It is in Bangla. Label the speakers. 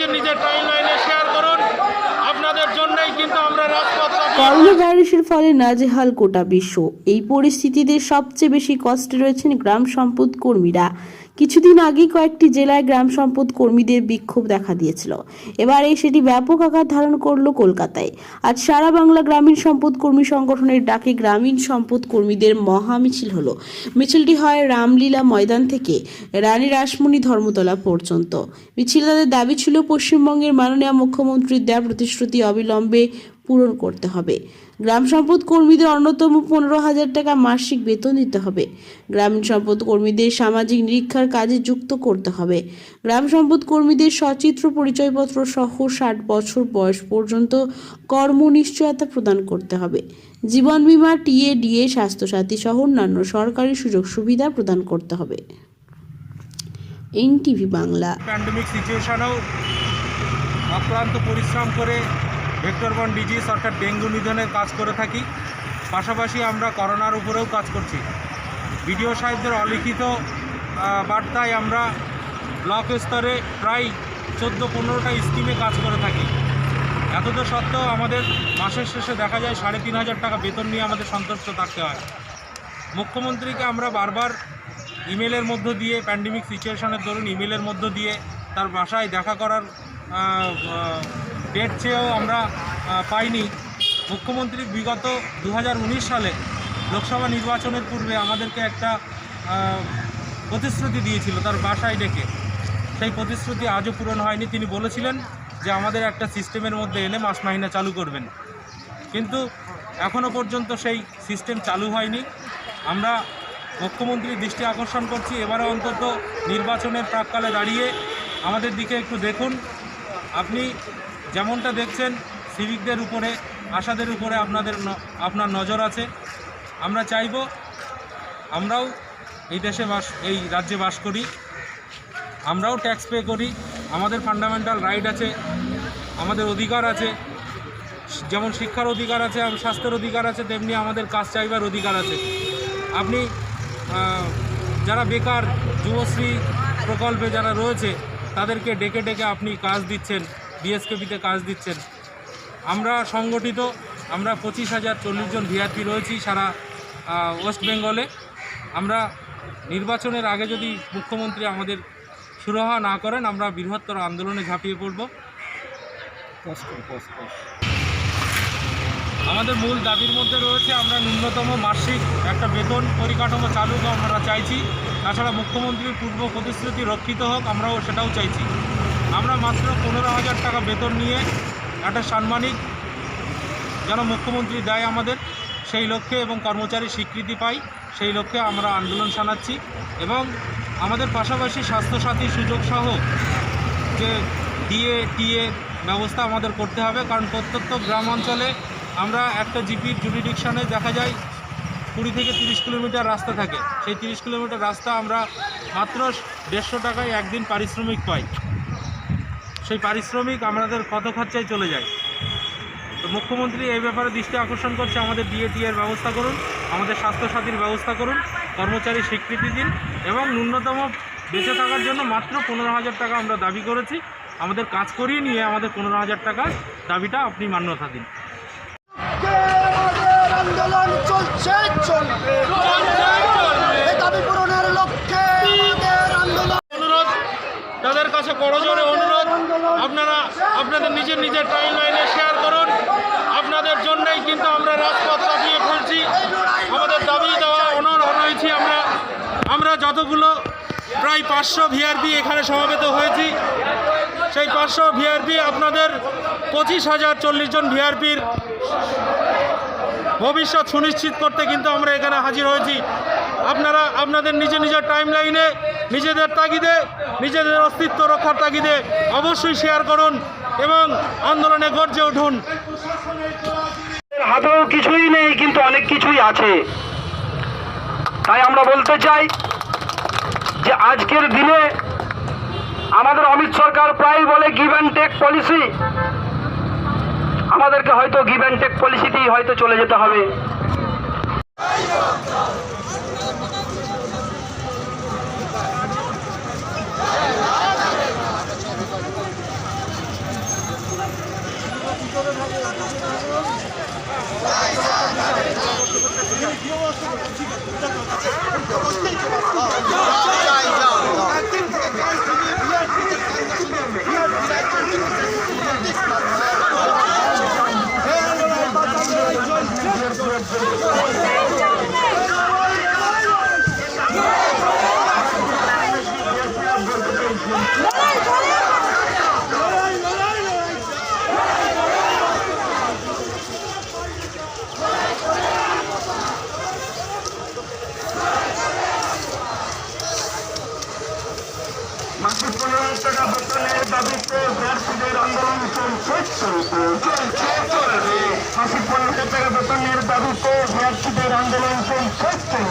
Speaker 1: নিজের নিজের টাইম লাইনে আপনাদের কাঁপিয়ে
Speaker 2: ফলে নাজেহাল গোটা বিশ্ব। এই পরিস্থিতিতে সবচেয়ে বেশি কষ্টে রয়েছেন গ্রাম সম্পদ কর্মীরা। কিছুদিন আগে কয়েকটি জেলায় গ্রাম সম্পদ কর্মীদের বিক্ষোভ দেখা দিয়েছিল। এবারে সেটি ব্যাপক আকার ধারণ করল কলকাতায়। আজ সারা বাংলা গ্রামীণ সম্পদ কর্মী সংগঠনের ডাকে গ্রামীণ সম্পদ কর্মীদের মহা মিছিল হলো। মিছিলটি হয় রামলীলা ময়দান থেকে রানী রাসমণি ধর্মতলা পর্যন্ত। মিছিল তাদের দাবি ছিল পশ্চিমবঙ্গের মাননীয় মুখ্যমন্ত্রীর দেয়া প্রতিশ্রুতি অবিলম্বে পূরণ করতে হবে। গ্রাম সম্পদ কর্মীদের অন্যতম পনেরো হাজার টাকা মাসিক বেতন দিতে হবে। গ্রামীণ সম্পদ কর্মীদের সামাজিক নিরীক্ষার কাজে যুক্ত করতে হবে। গ্রাম সম্পদ কর্মীদের সচিত্র পরিচয়পত্র সহ ষাট বছর বয়স পর্যন্ত কর্ম নিশ্চয়তা প্রদান করতে হবে। জীবন বীমা, টিএ, ডিএ, স্বাস্থ্যসাথী সহ অন্যান্য সরকারি সুযোগ সুবিধা প্রদান করতে হবে। এনটিভি বাংলা।
Speaker 1: অক্লান্ত পরিশ্রম করে ভেক্টরবন ডিজিজ অর্থাৎ ডেঙ্গু নিধনের কাজ করে থাকি। পাশাপাশি আমরা করোনার উপরেও কাজ করছি। বিডিও সাহেবদের অলিখিত বার্তায় আমরা ব্লক স্তরে প্রায় চোদ্দ পনেরোটা স্কিমে কাজ করে থাকি। এতদ সত্ত্বেও আমাদের মাসের শেষে দেখা যায় সাড়ে তিন হাজার টাকা বেতন নিয়ে আমাদের সন্তুষ্ট থাকতে হয়। মুখ্যমন্ত্রীকে আমরা বারবার ইমেলের মধ্য দিয়ে প্যান্ডেমিক সিচুয়েশনের দরুন ইমেলের মধ্য দিয়ে, তার বাসায় দেখা করার ডেট চেয়েও আমরা পাইনি। মুখ্যমন্ত্রী বিগত দু হাজার উনিশ সালে লোকসভা নির্বাচনের পূর্বে আমাদেরকে একটা প্রতিশ্রুতি দিয়েছিল তার বাসায় ডেকে। সেই প্রতিশ্রুতি আজও পূরণ হয়নি। তিনি বলেছিলেন যে আমাদের একটা সিস্টেমের মধ্যে এনে মাস মাহিনা চালু করবেন। কিন্তু এখনও পর্যন্ত সেই সিস্টেম চালু হয়নি। আমরা মুখ্যমন্ত্রীর দৃষ্টি আকর্ষণ করছি। এবারে অন্তত নির্বাচনের প্রাককালে দাঁড়িয়ে আমাদের দিকে একটু দেখুন। আপনি যেমনটা দেখছেন সিভিকদের উপরে, আশাদের উপরে আপনাদের আপনার নজর আছে। আমরা চাইব, আমরাও এই দেশে বাস, এই রাজ্যে বাস করি। আমরাও ট্যাক্স পে করি। আমাদের ফান্ডামেন্টাল রাইট আছে, আমাদের অধিকার আছে। যেমন শিক্ষার অধিকার আছে স্বাস্থ্যের অধিকার আছে, তেমনি আমাদের কাজ চাইবার অধিকার আছে। আপনি যারা বেকার, যুবশ্রী প্রকল্পে যারা রয়েছে, তাদেরকে ডেকে ডেকে আপনি কাজ দিচ্ছেন। বিএসকেপিতে কাজ দিচ্ছেন। আমরা সংগঠিত, আমরা পঁচিশ হাজার চল্লিশ জন ভিআরপি রয়েছি সারা ওয়েস্ট বেঙ্গলে। আমরা নির্বাচনের আগে যদি মুখ্যমন্ত্রী আমাদের সুরাহা না করেন, আমরা বৃহত্তর আন্দোলনে ঝাঁপিয়ে পড়ব। আমাদের মূল দাবির মধ্যে রয়েছে, আমরা ন্যূনতম মাসিক একটা বেতন পরিকাঠামো চালু আমরা চাইছি। তাছাড়া মুখ্যমন্ত্রীর পূর্ব প্রতিশ্রুতি রক্ষিত হোক, আমরাও সেটাও চাইছি। আমরা মাত্র পনেরো হাজার টাকা বেতন নিয়ে একটা সাম্মানিক যেন মুখ্যমন্ত্রী দেয় আমাদের, সেই লক্ষ্যে এবং কর্মচারী স্বীকৃতি পাই, সেই লক্ষ্যে আমরা আন্দোলন শানাচ্ছি এবং আমাদের পাশাপাশি স্বাস্থ্যসাথী সুযোগ সহ যে ডিএ, টিএ ব্যবস্থা আমাদের করতে হবে, কারণ প্রত্যন্ত গ্রাম অঞ্চলে আমরা একটা জিপির জুরিডিকশানে দেখা যায় কুড়ি থেকে তিরিশ কিলোমিটার রাস্তা থাকে। সেই তিরিশ কিলোমিটার রাস্তা আমরা মাত্র দেড়শো টাকায় একদিন পারিশ্রমিক পাই। সেই পারিশ্রমিক আমাদের কত খরচায় চলে যায়। তো মুখ্যমন্ত্রী এই ব্যাপারে দৃষ্টি আকর্ষণ করছে, আমাদের ডিএটি এর ব্যবস্থা করুন, আমাদের স্বাস্থ্যসাথীর ব্যবস্থা করুন কর্মচারী স্বীকৃতি দিন এবং ন্যূনতম বেঁচে থাকার জন্য মাত্র পনেরো হাজার টাকা আমরা দাবি করেছি। আমাদের কাজ করিয়ে নিয়ে আমাদের পনেরো হাজার টাকার দাবিটা আপনি মান্যতা দিন।
Speaker 3: আন্দোলন চলছে, চলবে।
Speaker 1: করজোরে অনুরোধ। আপনারা, আপনাদের নিজের নিজের টাইম লাইনে শেয়ার করুন। আপনাদের জন্যই কিন্তু আমরা রাজপথ কাঁপিয়ে ফেলছি। আমাদের দাবি দেওয়া অনর রয়েছি আমরা। আমরা যতগুলো প্রায় পাঁচশো ভিআরপি এখানে সমাবেত হয়েছি। সেই পাঁচশো ভিআরপি আপনাদের পঁচিশ হাজার চল্লিশ জন ভিআরপির ভবিষ্যৎ সুনিশ্চিত করতে কিন্তু আমরা এখানে হাজির হয়েছি। আপনারা, আপনাদের নিজের নিজের টাইম লাইনে নিজেদের তাগিদে, নিজেদের অস্তিত্ব রক্ষার তাগিদে অবশ্যই শেয়ার করুন এবং আন্দোলনে গর্জে উঠুন।
Speaker 4: হাতেও কিছুই নেই, কিন্তু অনেক কিছুই আছে। তাই আমরা বলতে চাই যে আজকের দিনে আমাদের অমিত সরকার প্রায় বলে গিভ অ্যান্ড টেক পলিসি আমাদেরকে হয়তো গিভ অ্যান্ড টেক পলিসিতেই হয়তো চলে যেতে হবে। ঠিক আছে মাসিক পনেরো টাকা বেতনের দাবিতে প্রার্থীদের আন্দোলন চলছে চলবে চলছে চলবে মাসিক পনেরো টাকা বেতনের দাবিতে প্রার্থীদের আন্দোলন চলছে চলছে